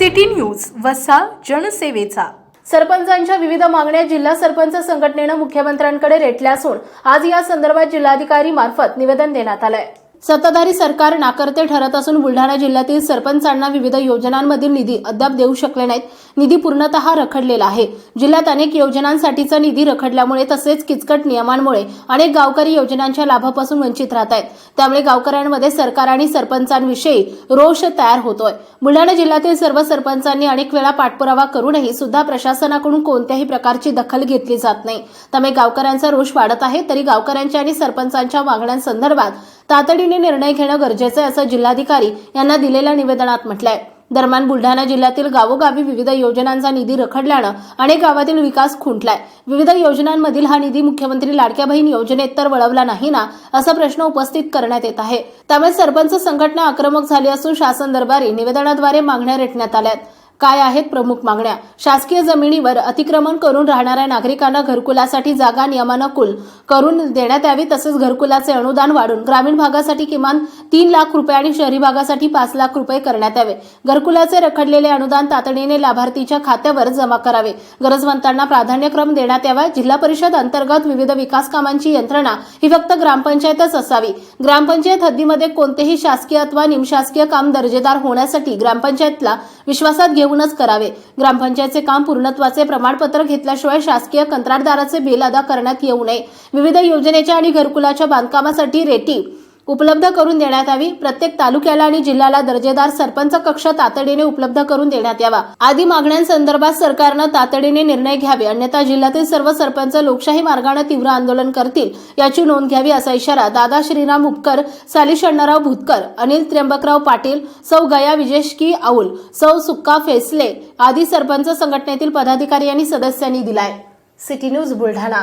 City news वसा जनसेवेचा. सरपंचांच्या विविध मागण्या जिल्हा सरपंच संघटनेनं मुख्यमंत्र्यांकडे रेटल्या असून आज या संदर्भात जिल्हाधिकारी मार्फत निवेदन देण्यात आलंय. सत्ताधारी सरकार नाकर्ते ठरत असून बुलढाणा जिल्ह्यातील सरपंचांना विविध योजनांमधील निधी अद्याप देऊ शकले नाहीत. निधी पूर्णतः रखडलेला आहे. जिल्ह्यात अनेक योजनांसाठीचा निधी रखडल्यामुळे तसेच किचकट नियमांमुळे अनेक गावकरी योजनांच्या लाभापासून वंचित राहत आहेत. त्यामुळे गावकऱ्यांमध्ये सरकार आणि सरपंचांविषयी रोष तयार होतोय. बुलढाणा जिल्ह्यातील सर्व सरपंचांनी अनेक वेळा पाठपुरावा करूनही सुद्धा प्रशासनाकडून कोणत्याही प्रकारची दखल घेतली जात नाही. त्यामुळे गावकऱ्यांचा रोष वाढत आहे. तरी गावकऱ्यांच्या आणि सरपंचांच्या मागण्यांसंदर्भात तातडीने निर्णय घेणं गरजेचं आहे असं जिल्हाधिकारी यांना दिलेल्या निवेदनात म्हटलंय. दरम्यान बुलढाणा जिल्ह्यातील गावोगावी विविध योजनांचा निधी रखडल्यानं अनेक गावातील विकास खुंटलाय. विविध योजनांमधील हा निधी मुख्यमंत्री लाडक्या बहीण योजनेत तर वळवला नाही ना असा प्रश्न उपस्थित करण्यात येत आहे. त्यामुळे सरपंच संघटना आक्रमक झाली असून शासन दरबारी निवेदनाद्वारे मागण्या रेटण्यात आल्यात. काय आहेत प्रमुख मागण्या? शासकीय जमिनीवर अतिक्रमण करून राहणाऱ्या नागरिकांना घरकुलासाठी जागा नियमानुकूल करून देण्यात यावी तसेच घरकुलाचे अनुदान वाढून ग्रामीण भागासाठी किमान तीन लाख रुपये आणि शहरी भागासाठी पाच लाख रुपये करण्यात यावे. घरकुलाचे रखडलेले अनुदान तातडीने लाभार्थीच्या खात्यावर जमा करावे. गरजवंतांना प्राधान्यक्रम देण्यात यावा. जिल्हा परिषद अंतर्गत विविध विकास कामांची यंत्रणा ही फक्त ग्रामपंचायतच असावी. ग्रामपंचायत हद्दीमध्ये कोणतेही शासकीय अथवा निमशासकीय काम दर्जेदार होण्यासाठी ग्रामपंचायतला विश्वासात घेऊन येऊनच करावे. ग्रामपंचायतचे काम पूर्णत्वाचे प्रमाणपत्र घेतल्याशिवाय शासकीय कंत्राटदाराचे बिल अदा करण्यात येऊ नये. विविध योजनेच्या आणि घरकुलाच्या बांधकामासाठी रेटी उपलब्ध करून देण्यात यावी. प्रत्येक तालुक्याला आणि जिल्ह्याला दर्जेदार सरपंच कक्ष तातडीने उपलब्ध करून देण्यात यावा. आदी मागण्यांसंदर्भात सरकारनं तातडीने निर्णय घ्यावे. अन्यथा जिल्ह्यातील सर्व सरपंच लोकशाही मार्गाने तीव्र आंदोलन करतील याची नोंद घ्यावी असा इशारा दादा श्रीराम उपकर साली अण्णाराव भुतकर अनिल त्र्यंबकराव पाटील सौ गया विजेशकी औल सौ सुक्का फेसले आदी सरपंच संघटनेतील पदाधिकारी आणि सदस्यांनी दिलाय. City news Buldhana.